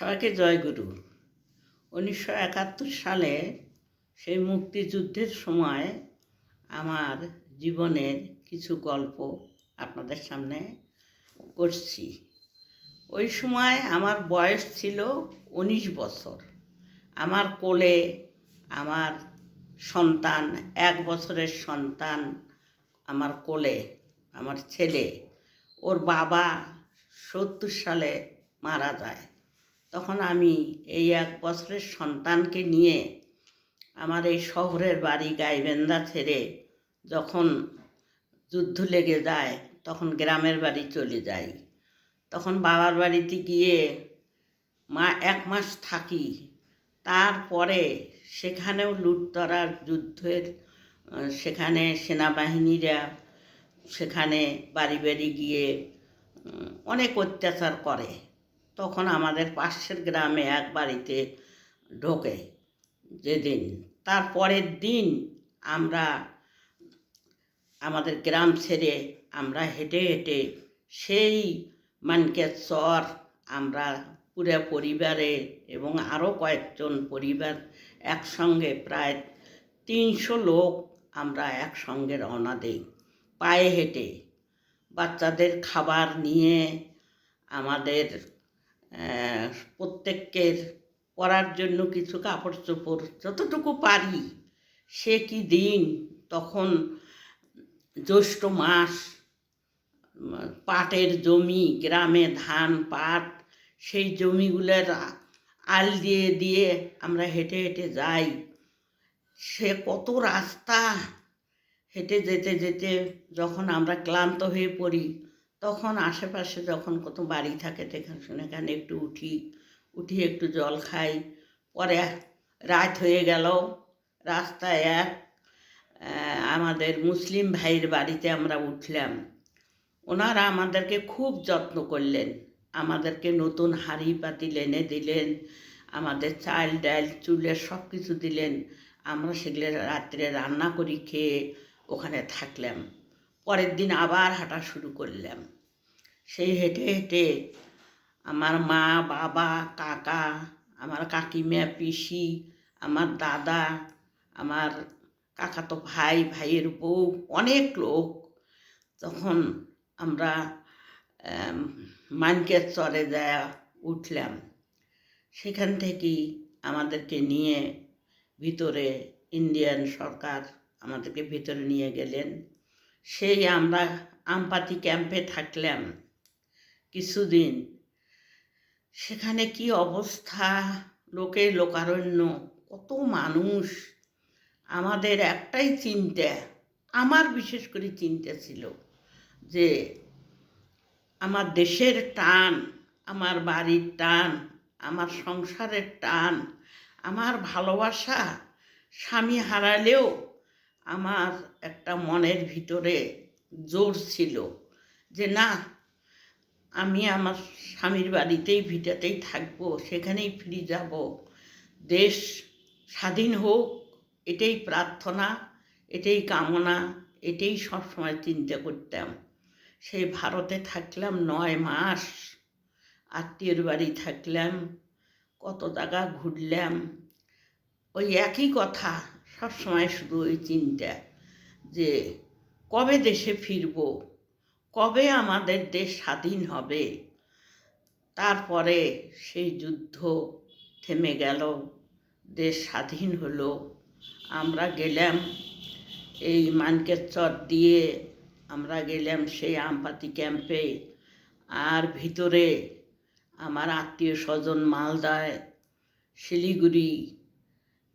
সবাইকে জয়গুরু উনিশশো একাত্তর সালে সেই মুক্তিযুদ্ধের সময় আমার জীবনের কিছু গল্প আপনাদের সামনে করছি। ওই সময় আমার বয়স ছিল উনিশ বছর। আমার কোলে আমার সন্তান, এক বছরের সন্তান আমার কোলে, আমার ছেলে। ওর বাবা সত্তর সালে মারা যায়। তখন আমি এই এক বছরের সন্তানকে নিয়ে আমার এই শহরের বাড়ি গাইবেন্দা ছেড়ে যখন যুদ্ধ লেগে যায়, তখন গ্রামের বাড়ি চলে যাই। তখন বাবার বাড়িতে গিয়ে মা এক মাস থাকি। তারপরে সেখানেও লুটতরার যুদ্ধের সেখানে সেনাবাহিনীরা সেখানে বাড়ি বাড়ি গিয়ে অনেক অত্যাচার করে। তখন আমাদের পাশের গ্রামে এক বাড়িতে ঢোকে যেদিন। তারপরের দিন আমরা আমাদের গ্রাম ছেড়ে আমরা হেঁটে হেঁটে সেই মানকের চর আমরা পুরো পরিবারে এবং আরও কয়েকজন পরিবার একসঙ্গে প্রায় তিনশো লোক আমরা একসঙ্গে রওনা দিই পায়ে হেঁটে। বাচ্চাদের খাবার নিয়ে আমাদের প্রত্যেকের পরার জন্য কিছু কাপড় চোপড় যতটুকু পারি, সে কি দিন তখন জ্যৈষ্ঠ মাস, পাটের জমি, গ্রামে ধান, পাট, সেই জমিগুলোর আল দিয়ে দিয়ে আমরা হেঁটে হেঁটে যাই। সে কত রাস্তা, হেঁটে যেতে যেতে যখন আমরা ক্লান্ত হয়ে পড়ি তখন আশেপাশে যখন কত বাড়ি থাকে সেখানে সেখানে একটু উঠি উঠি একটু জল খাই। পরে রাত হয়ে গেল, রাস্তায় এক আমাদের মুসলিম ভাইয়ের বাড়িতে আমরা উঠলাম। ওনারা আমাদেরকে খুব যত্ন করলেন, আমাদেরকে নতুন হাঁড়ি পাতিল এনে দিলেন, আমাদের চাল ডাল চুলের সব কিছু দিলেন। আমরা সেগুলো রাত্রে রান্না করি খেয়ে ওখানে থাকলাম। পরের দিন আবার হাঁটা শুরু করলাম। সেই হেঁটে হেঁটে আমার মা বাবা কাকা আমার কাকিমা পিসি আমার দাদা আমার কাকাতো ভাই ভাইয়ের বউ অনেক লোক। তখন আমরা আম, মানকের চরে যায় উঠলাম। সেখান থেকেই আমাদেরকে নিয়ে ভিতরে ইন্ডিয়ান সরকার আমাদেরকে ভিতরে নিয়ে গেলেন। সেই আমরা আমপাতি ক্যাম্পে থাকলাম। কিছুদিন। সেখানে কি অবস্থা? লোকে লোকারণ্য। কত মানুষ। আমাদের একটাই চিন্তা, আমার বিশেষ করে চিন্তা ছিল যে আমার দেশের টান, আমার বাড়ির টান, আমার সংসারের টান, আমার ভালোবাসা স্বামী হারালেও আমার একটা মনের ভিতরে জোর ছিল যে না আমি আমার স্বামীর বাড়িতেই, ভিটাতেই থাকব, সেখানেই ফিরে যাব। দেশ স্বাধীন হোক, এটাই প্রার্থনা, এটাই কামনা, এটাই সবসময় চিন্তা করতাম। সেই ভারতে থাকলাম নয় মাস, আত্মীয়র বাড়ি থাকলাম, কত জায়গা ঘুরলাম। ওই একই কথা, সবসময় শুধু ওই চিন্তা যে কবে দেশে ফিরবো? কবে আমাদের দেশ স্বাধীন হবে? তারপরে সেই যুদ্ধ থেমে গেল, দেশ স্বাধীন হলো। আমরা গেলাম এই মানকের চর দিয়ে, আমরা গেলাম সেই আমপাতি ক্যাম্পে আর ভিতরে আমার আত্মীয় স্বজন মালদায়, শিলিগুড়ি,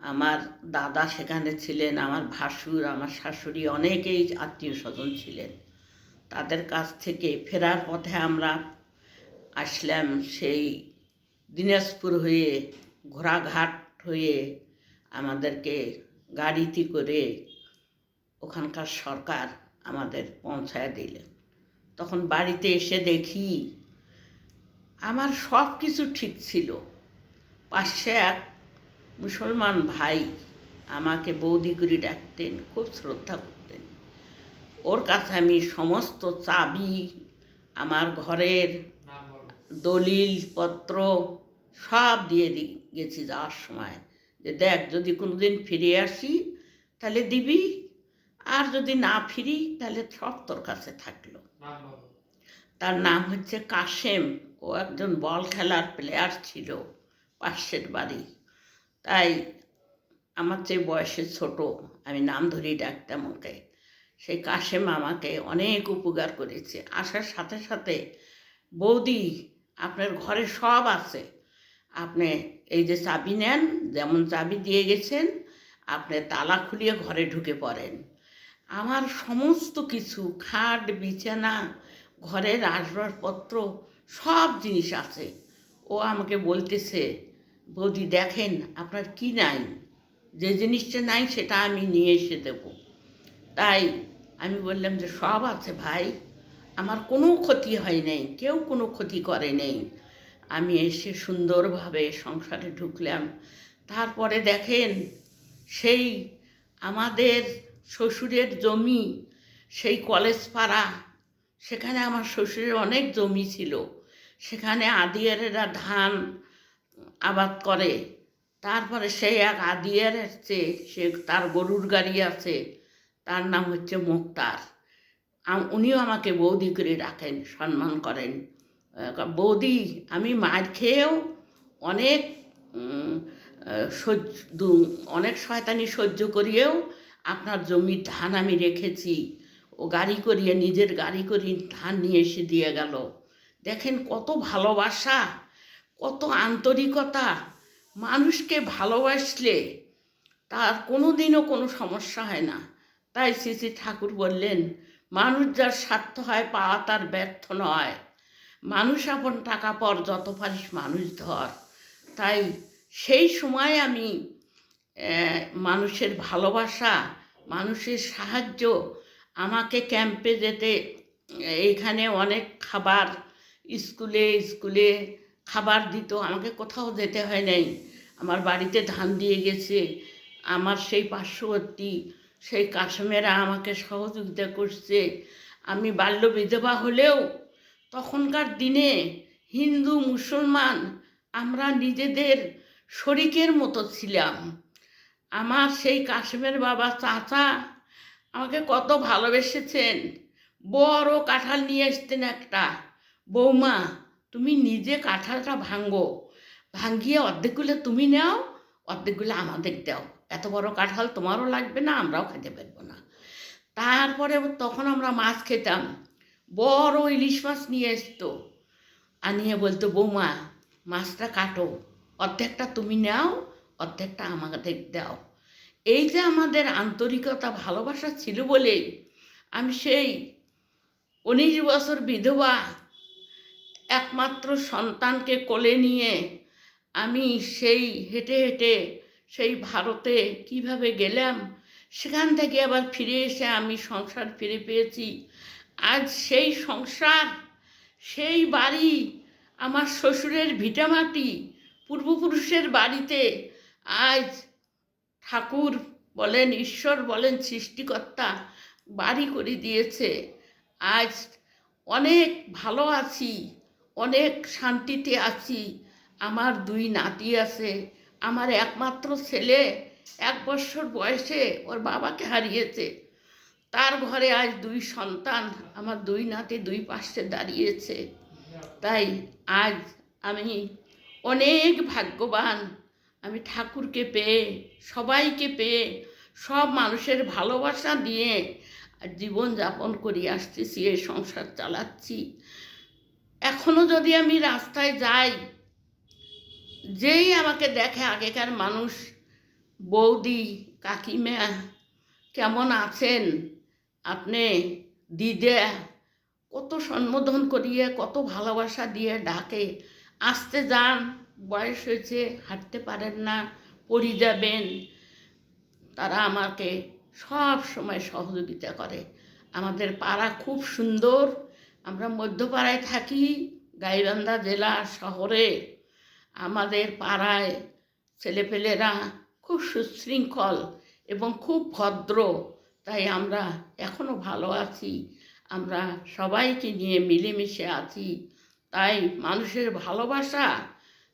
আমার দাদা সেখানে ছিলেন, আমার ভাসুর, আমার শাশুড়ি অনেকেই আত্মীয় স্বজন ছিলেন। তাদের কাছ থেকে ফেরার পথে আমরা আসলাম সেই দিনাজপুর হয়ে ঘোড়াঘাট হয়ে আমাদেরকে গাড়িতে করে ওখানকার সরকার আমাদের পৌঁছায় দিলেন। তখন বাড়িতে এসে দেখি আমার সব কিছু ঠিক ছিল। পাশে এক মুসলমান ভাই আমাকে বৌদি করে ডাকতেন, খুব শ্রদ্ধা করতেন। ওর কাছে আমি সমস্ত চাবি, আমার ঘরের দলিলপত্র সব দিয়ে গেছি যাওয়ার সময়। যে দেখ, যদি কোনো দিন ফিরে আসি, তাহলে দিবি। আর যদি না ফিরি, তাহলে সব তোর কাছে থাকল। তার নাম হচ্ছে কাশেম। ও একজন বল খেলার প্লেয়ার ছিল পাশের বাড়ি। তাই আমার চেয়ে বয়সে ছোট, আমি নাম ধরেই ডাকতাম ওকে। সেই কাশেম আমাকে অনেক উপকার করেছে। আসার সাথে সাথে বৌদি, আপনার ঘরে সব আছে। আপনি এই যে চাবি নেন, যেমন চাবি দিয়ে গেছেন, আপনি তালা খুলিয়ে ঘরে ঢুকে পড়েন। আমার সমস্ত কিছু, খাট, বিছানা, ঘরের আসবাবপত্র, সব জিনিস আছে। ও আমাকে বলতেছে, বৌদি, দেখেন, আপনার কি নাই? যে জিনিসটা নাই, সেটা আমি নিয়ে এসে দেব। তাই আমি বললাম যে, সব আছে ভাই। আমার কোনো ক্ষতি হয় নাই, কেউ কোনো ক্ষতি করে নেই। আমি এসে সুন্দরভাবে সংসারে ঢুকলাম। তারপরে দেখেন, সেই আমাদের শ্বশুরের জমি, সেই কলেজ পাড়া, সেখানে আমার শ্বশুরের অনেক জমি ছিল। সেখানে আদিয়ারেরা ধান আবাদ করে। তারপরে সেই এক আদিয়ার চেয়ে সে তার গরুর গাড়ি আছে তার নাম হচ্ছে মুক্তার। উনিও আমাকে বৌদি করে রাখেন, সম্মান করেন। বৌদি, আমি মার খেয়েও অনেক সহ্য অনেক শয়তানি সহ্য করিয়েও আপনার জমির ধান আমি রেখেছি। ও গাড়ি করিয়ে, নিজের গাড়ি করিয়ে ধান নিয়ে এসে দিয়ে গেল। দেখেন কত ভালোবাসা, কত আন্তরিকতা। মানুষকে ভালোবাসলে তার কোনো দিনও কোনো সমস্যা হয় না। তাই শ্রী ঠাকুর বললেন, মানুষ যার স্বার্থ হয় পাওয়া তার ব্যর্থ নয়। মানুষ আপন টাকা পর যত পারিস মানুষ ধর। তাই সেই সময় আমি মানুষের ভালোবাসা, মানুষের সাহায্য, আমাকে ক্যাম্পে যেতে, এইখানে অনেক খাবার, স্কুলে স্কুলে খাবার দিত। আমাকে কোথাও যেতে হয় নাই। আমার বাড়িতে ধান দিয়ে গেছে। আমার সেই পার্শ্ববর্তী সেই কাশ্মীরা আমাকে সহযোগিতা করছে। আমি বাল্য বিধবা হলেও তখনকার দিনে হিন্দু, মুসলমান, আমরা নিজেদের শরিকের মতো ছিলাম। আমার সেই কাশ্মীর বাবা চাচা আমাকে কত ভালোবেসেছেন। বড় কাঁঠাল নিয়ে আসতেন একটা। বৌমা, তুমি নিজে কাঁঠালটা ভাঙ্গো ভাঙ্গিয়ে অর্ধেকগুলো তুমি নাও অর্ধেকগুলো আমাদের দাও। এত বড় কাঁঠাল তোমারও লাগবে না, আমরাও খেতে পারব না। তারপরে তখন আমরা মাছ খেতাম। বড় ইলিশ মাছ নিয়ে আসতো আনিয়ে বলতো, বৌমা, মাছটা কাটো। অর্ধেকটা তুমি নাও, অর্ধেকটা আমাদের দাও। এই যে আমাদের আন্তরিকতা, ভালোবাসা ছিল বলে আমি সেই উনিশ বছর বিধবা একমাত্র সন্তানকে কোলে নিয়ে আমি সেই হেঁটে হেঁটে সেই ভারতে কীভাবে গেলাম? সেখান থেকে আবার ফিরে এসে আমি সংসার ফিরে পেয়েছি। আজ সেই সংসার, সেই বাড়ি, আমার শ্বশুরের ভিটামাটি, পূর্বপুরুষের বাড়িতে আজ ঠাকুর বলেন, ঈশ্বর বলেন, সৃষ্টিকর্তা বাড়ি করে দিয়েছে। আজ অনেক ভালো আছি, অনেক শান্তিতে আছি। আমার দুই নাতি আছে আমার একমাত্র ছেলে এক বছর বয়সে ওর বাবাকে হারিয়েছে। তার ঘরে আজ দুই সন্তান, আমার দুই নাতি দুই পাশে দাঁড়িয়েছে। তাই আজ আমি অনেক ভাগ্যবান। আমি ঠাকুরকে পেয়ে, সবাইকে পেয়ে, সব মানুষের ভালোবাসা দিয়ে জীবন যাপন করি আসতেছি, এই সংসার চালাচ্ছি। এখনও যদি আমি রাস্তায় যাই যেই আমাকে দেখে আগেকার মানুষ, বৌদি, কাকিমা, কেমন আছেন? আপনি দিদা, কত সম্বোধন করিয়ে, কত ভালোবাসা দিয়ে ডাকে। আসতে যান, বয়স হয়েছে, হাঁটতে পারেন না, পড়ে যাবেন। তারা আমাকে সব সময় সহযোগিতা করে। আমাদের পাড়া খুব সুন্দর। আমরা মধ্যপাড়ায় থাকি, গাইবান্ধা জেলা শহরে। আমাদের পাড়ায় ছেলেপেলেরা খুব সুশৃঙ্খল এবং খুব ভদ্র, তাই আমরা এখনও ভালো আছি। আমরা সবাইকে নিয়ে মিলেমিশে আছি। তাই মানুষের ভালোবাসা,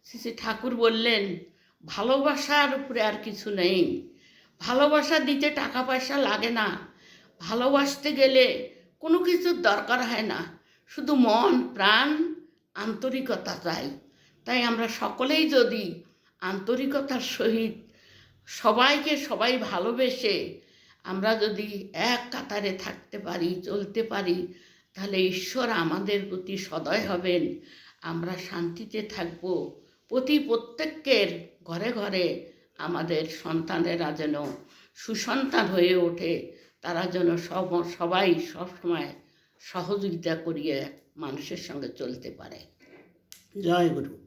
শ্রী ঠাকুর বললেন, ভালোবাসার উপরে আর কিছু নেই। ভালোবাসা দিতে টাকা পয়সা লাগে না। ভালোবাসতে গেলে কোনো কিছুর দরকার হয় না। শুধু মন, প্রাণ, আন্তরিকতা চাই। তাই আমরা সকলেই যদি আন্তরিকতার সহিত সবাইকে সবাই ভালোবেসে আমরা যদি এক কাতারে থাকতে পারি, চলতে পারি, তাহলে ঈশ্বর আমাদের প্রতি সদয় হবেন। আমরা শান্তিতে থাকব। প্রতি প্রত্যেকের ঘরে ঘরে আমাদের সন্তানেরা যেন সুসন্তান হয়ে ওঠে, তারা যেন সব সবাই সবসময় সহযোগিতা করিয়ে মানুষের সঙ্গে চলতে পারে। জয় গুরু।